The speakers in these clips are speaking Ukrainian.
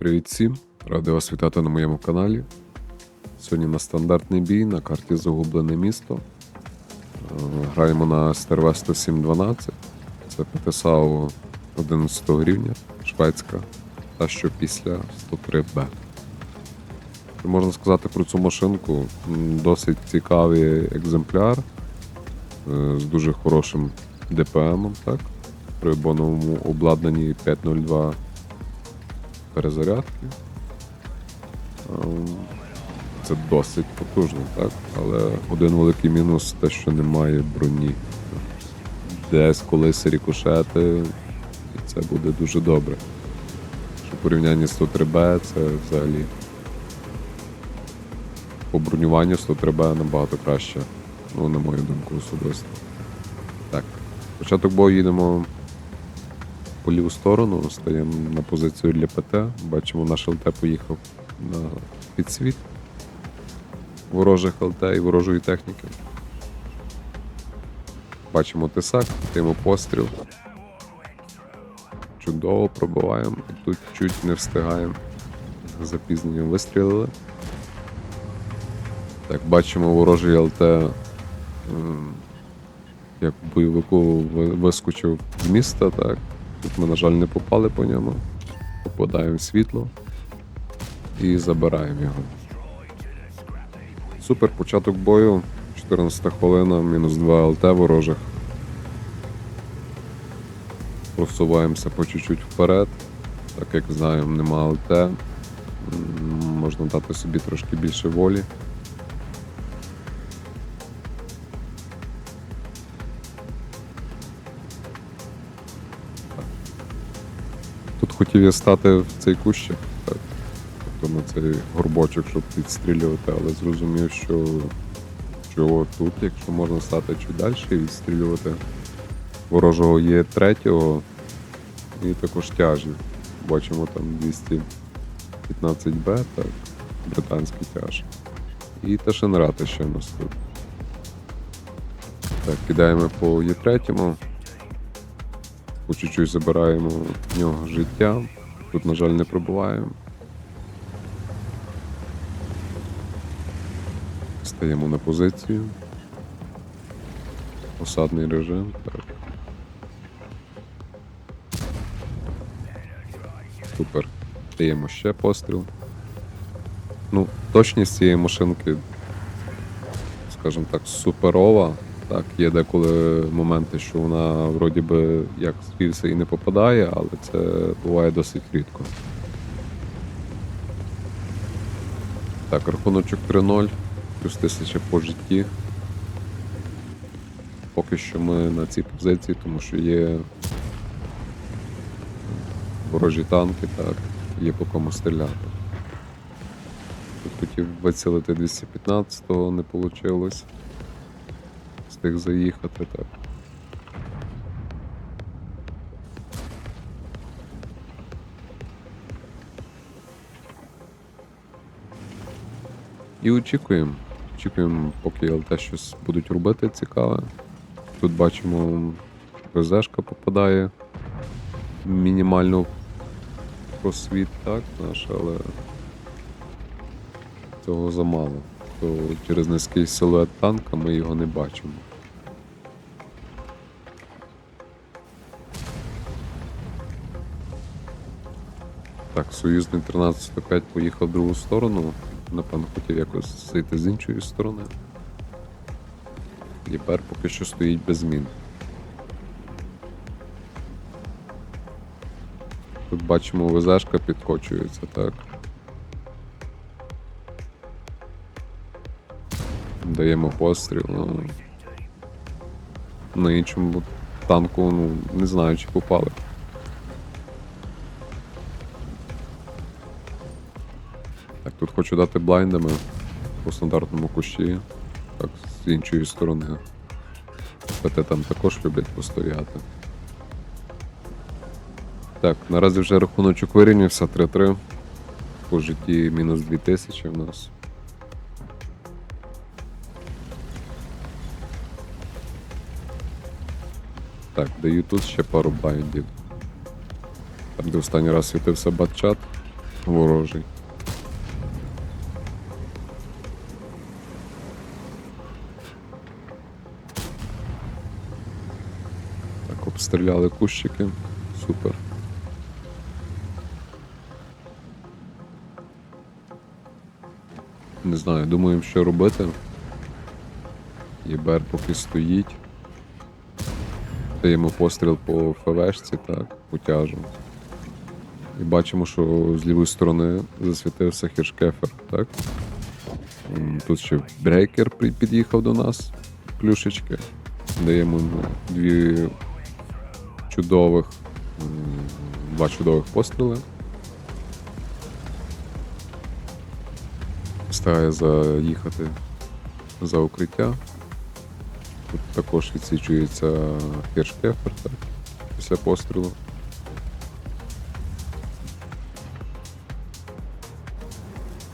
Привіт всім! Радий вас вітати на моєму каналі. Сьогодні на стандартний бій на карті Загублене місто. Е, Граємо на Стервесто 712. Це ПТСАУ 11 рівня, шведська, та що після 103Б. Можна сказати про цю машинку? Досить цікавий екземпляр е, з дуже хорошим ДПМом, так? При боновому обладнанні 502 перезарядки. Ем, Це досить потужно, так? Але один великий мінус те, що немає броні. Десь колись рікошети, і це буде дуже добре. Що в порівнянні з 103Б це взагалі. По бронюванню 103Б набагато краще. Ну, на мою думку, особисто. Так. Початок бою їдемо по ліву сторону, стаємо на позицію для ПТ. Бачимо, наш ЛТ поїхав на підсвіт ворожих ЛТ і ворожої техніки. Бачимо тисак, даємо постріл. Чудово пробиваємо. І тут чуть не встигаємо. З запізненням вистрілили. Так, бачимо ворожий ЛТ. Як бойовику вискочив з міста, так. Тут ми, на жаль, не попали по ньому. Попадаємо в світло і забираємо його. Супер, початок бою. 14 хвилина, мінус 2 ЛТ ворожих. Просуваємося по чуть-чуть вперед. Так як знаємо, нема ЛТ. Можна дати собі трошки більше волі. Тут хотів я стати в цей кущик, так. Тобто на цей горбочок, щоб відстрілювати, але зрозумів, що чого тут, якщо можна стати чуть далі і відстрілювати. Ворожого є третього і також тяжі. Бачимо там 215Б, так, британський тяж. І Ташенрата ще у нас тут. Так, кидаємо по Є3. По чуть-чуть забираємо в нього життя. Тут, на жаль, не пробуваємо. Стаємо на позицію. Осадний режим. Так. Супер. Даємо ще постріл. Ну, точність цієї машинки, скажімо так, суперова. Так, є деколи моменти, що вона вроді би як звівся і не попадає, але це буває досить рідко. Так, рахуночок 3-0, плюс 1000 по житті. Поки що ми на цій позиції, тому що є ворожі танки, так, є по кому стріляти. Тут хотів вицілити 215-го, не вийшло. Встиг заїхати, так. І очікуємо. Очікуємо, поки ЛТ щось будуть робити цікаве. Тут бачимо, ПЗшка попадає мінімально просвіт, так, наш, але цього замало. То через низький силует танка ми його не бачимо. Так, союзний 1305 поїхав в другу сторону. Напевно, хотів якось зайти з іншої сторони. Єпер поки що стоїть без змін. Тут бачимо ВЗшка підкочується, так. Даємо постріл. Ну, на іншому танку, ну, не знаю, чи попали. Так, тут хочу дати блайндами по стандартному кущі. Так, з іншої сторони. ПТ там також люблять постояти. Так, наразі вже рахуночок вирівнявся 3-3. По житті мінус 2000 в нас. Так, даю тут ще пару блайндів. Там, де останній раз світився батчат, ворожий. Так, обстріляли кущики. Супер. Не знаю, думаємо, що робити. ЄБР поки стоїть. Даємо постріл по ФВшці, так, утяжу. І бачимо, що з лівої сторони засвітився хіршкефер, так? Тут ще брейкер під'їхав до нас, плюшечки. Даємо дві чудових, два чудових постріли. Встигає заїхати за укриття. Тут також відсічується хіршкефер, так, після пострілу.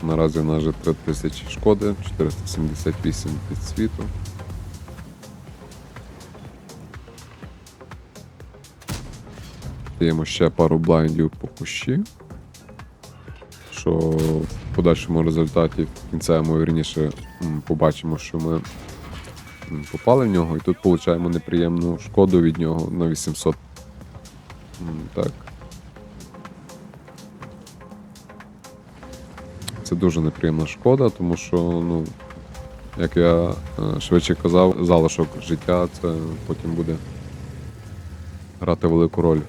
Наразі в нас вже 3000 шкоди, 478 під світу. Даємо ще пару блайндів по кущі, що в подальшому результаті в кінцевому вірніше побачимо, що ми попали в нього, і тут получаємо неприємну шкоду від нього на 800. Так. Це дуже неприємна шкода, тому що, ну, як я е, швидше казав, залишок життя це потім буде грати велику роль.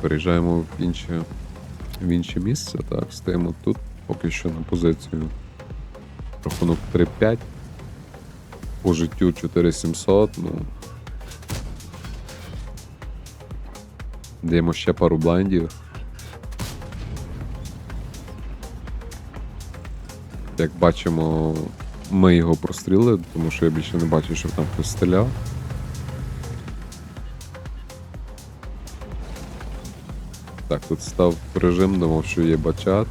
Переїжджаємо в інше, в інше місце. Так, стаємо тут поки що на позицію. Рахунок 3-5. По життю 4700. Ну, Даємо ще пару блайндів. Як бачимо, ми його прострілили, тому що я більше не бачу, що там хтось стріляв. Так, тут став режим, думав, що є бачат,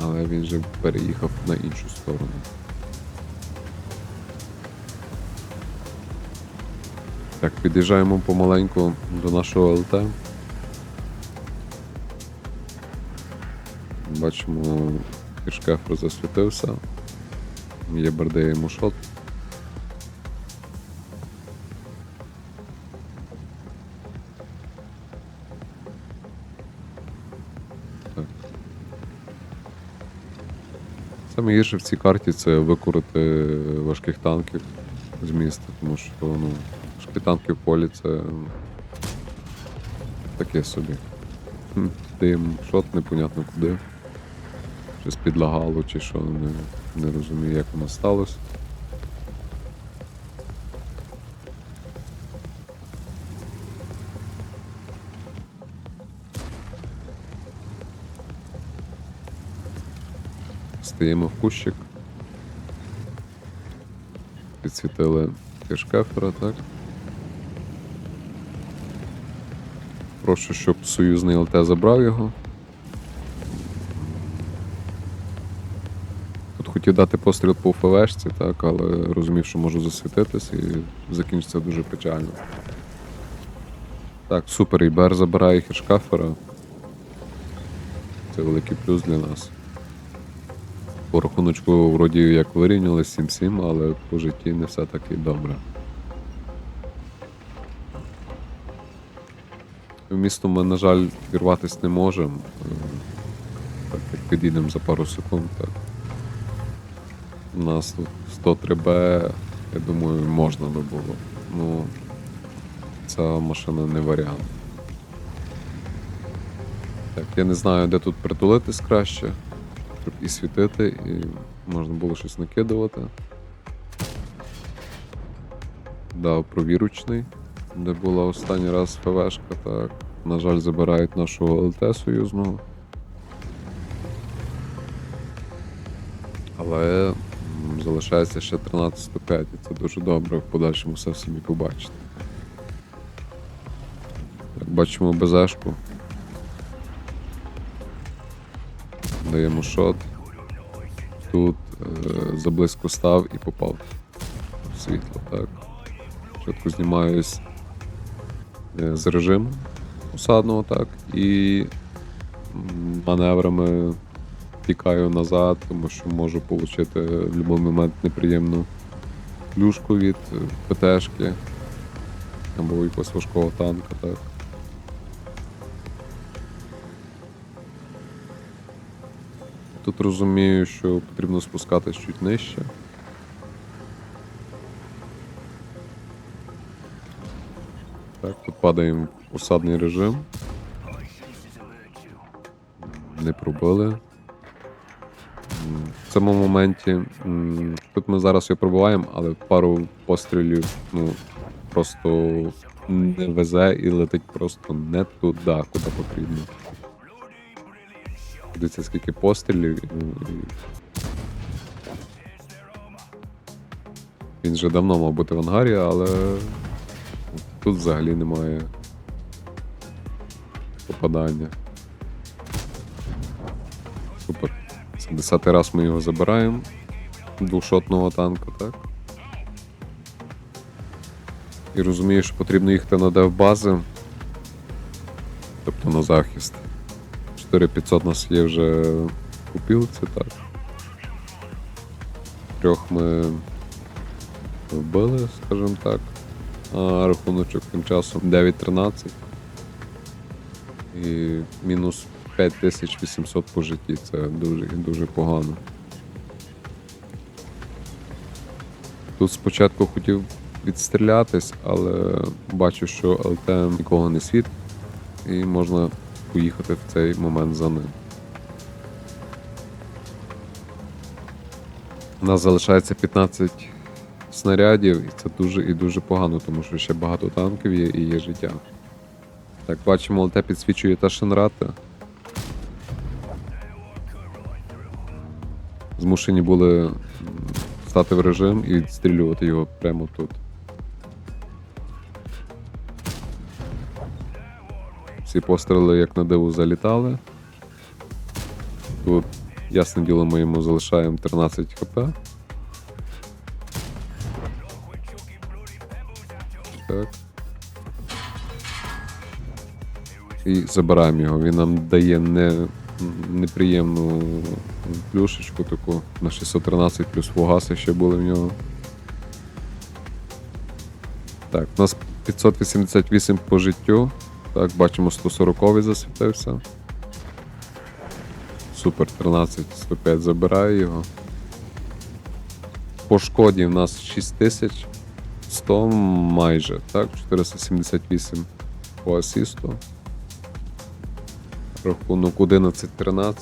але він же переїхав на іншу сторону. Так, під'їжджаємо помаленьку до нашого ЛТ. Бачимо, кішкефр засвітився. Є берде йому Саме в цій карті це викурити важких танків з міста, тому що ну, важкі танки в полі це таке собі. Даємо шот непонятно куди. Щось підлагало чи що, не, не розумію, як воно сталося. Стаємо в кущик. Підсвітили кешкефера, так? Прошу, щоб союзний ЛТ забрав його. Тут хотів дати постріл по ФВшці, так, але розумів, що можу засвітитись і закінчиться дуже печально. Так, супер, Ібер забирає хешкафера. Це великий плюс для нас. По рахуночку вроді як вирівняли 7-7, але по житті не все таки добре. В місто ми, на жаль, вірватися не можемо. Так, як підійдемо за пару секунд, так. У нас тут 103Б, я думаю, можна би було. Ну, ця машина не варіант. Так, я не знаю, де тут притулитись краще, щоб і світити, і можна було щось накидувати. Дав провіручний, де була останній раз ФВшка, так. На жаль, забирають нашого ЛТ союзного. Але залишається ще 13-5, і це дуже добре в подальшому все самі побачите. Так, бачимо БЗшку. Даємо шот. Тут е, заблизько став і попав в світло, так. Спочатку знімаюсь е, з режиму осадного, так, і маневрами тікаю назад, тому що можу отримати в будь-який момент неприємну плюшку від е, ПТшки або якогось важкого танка, так. Тут розумію, що потрібно спускатись чуть нижче. Так, тут падаємо в осадний режим. Не пробили. В цьому моменті. Тут ми зараз його пробуваємо, але пару пострілів ну, просто не везе і летить просто не туди, куди потрібно. Дивіться, скільки пострілів. Він вже давно мав бути в ангарі, але тут взагалі немає попадання. Супер. Це десятий раз ми його забираємо. Двошотного танка, так? І розумію, що потрібно їхати на дев-бази, тобто на захист. 4500 у нас є вже в купілці, так. Трьох ми вбили, скажімо так. А рахуночок тим часом 9-13. І мінус 5800 по житті. Це дуже дуже погано. Тут спочатку хотів відстрілятись, але бачу, що ЛТ нікого не світ, і можна поїхати в цей момент за ним. У нас залишається 15 снарядів, і це дуже і дуже погано, тому що ще багато танків є і є життя. Так, бачимо, ЛТ підсвічує та Шенрата. Змушені були стати в режим і відстрілювати його прямо тут. Всі постріли, як на диву, залітали. Тут, ясне діло, ми йому залишаємо 13 хп. Так. І забираємо його. Він нам дає не, неприємну плюшечку таку на 613 плюс фугаси ще були в нього. Так, у нас 588 по життю. Так, бачимо 140 засвітився. Супер, 13, 105 забираю його. По шкоді в нас 6100 майже, так, 478 по асісту. Рахунок 11-13.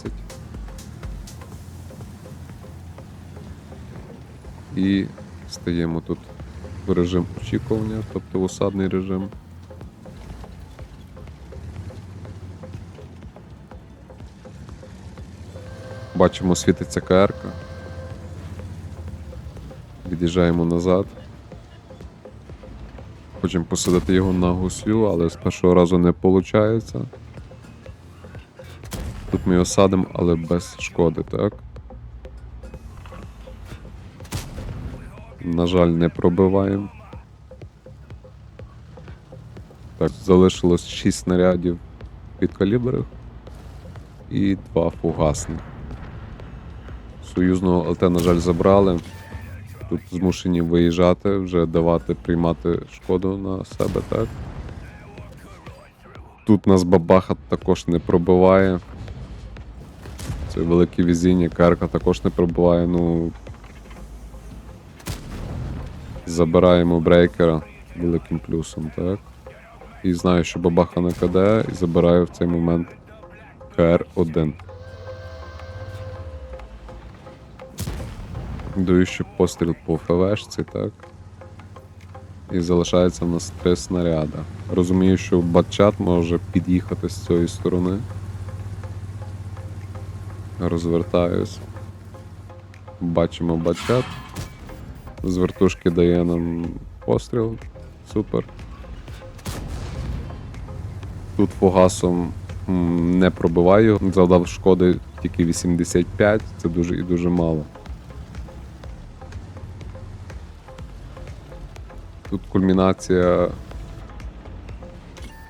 І стаємо тут в режим очікування, тобто в осадний режим. Бачимо, світиться КР. Від'їжджаємо назад. Хочемо посадити його на гуслю, але з першого разу не виходить. Тут ми його садимо, але без шкоди, так? На жаль, не пробиваємо. Так, залишилось 6 снарядів під калібрів і 2 фугасних. Союзного ЛТ, на жаль, забрали. Тут змушені виїжджати, вже давати, приймати шкоду на себе, так? Тут нас бабаха також не пробиває. Це велике везіння, карка також не пробиває, ну. Забираємо брейкера великим плюсом, так? І знаю, що бабаха на КД і забираю в цей момент КР-1. Даю ще постріл по ФВшці, так? І залишається в нас три снаряда. Розумію, що батчат може під'їхати з цієї сторони. Розвертаюсь. Бачимо батчат. З вертушки дає нам постріл. Супер. Тут фугасом не пробиваю. Завдав шкоди тільки 85, це дуже і дуже мало. Тут кульмінація.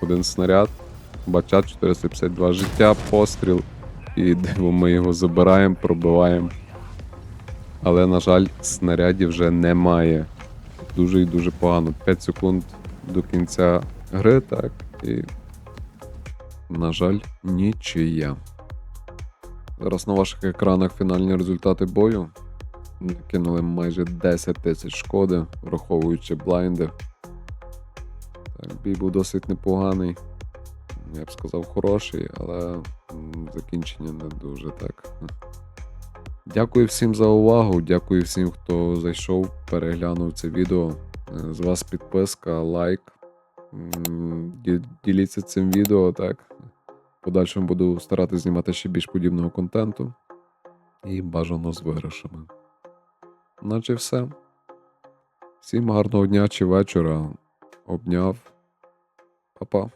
Один снаряд. Бачат 452 життя, постріл. І диво, ми його забираємо, пробиваємо. Але, на жаль, снарядів вже немає. Дуже і дуже погано. 5 секунд до кінця гри, так. І, на жаль, нічия. Зараз на ваших екранах фінальні результати бою. Кинули майже 10 тисяч шкоди, враховуючи блайнди. Так, бій був досить непоганий. Я б сказав, хороший, але закінчення не дуже так. Дякую всім за увагу. Дякую всім, хто зайшов, переглянув це відео. Е, З вас підписка, лайк. Діліться цим відео, так. Подальшому буду старатися знімати ще більш подібного контенту. І бажано з виграшами. Наче все. Всім гарного дня чи вечора. Обняв. Па-па.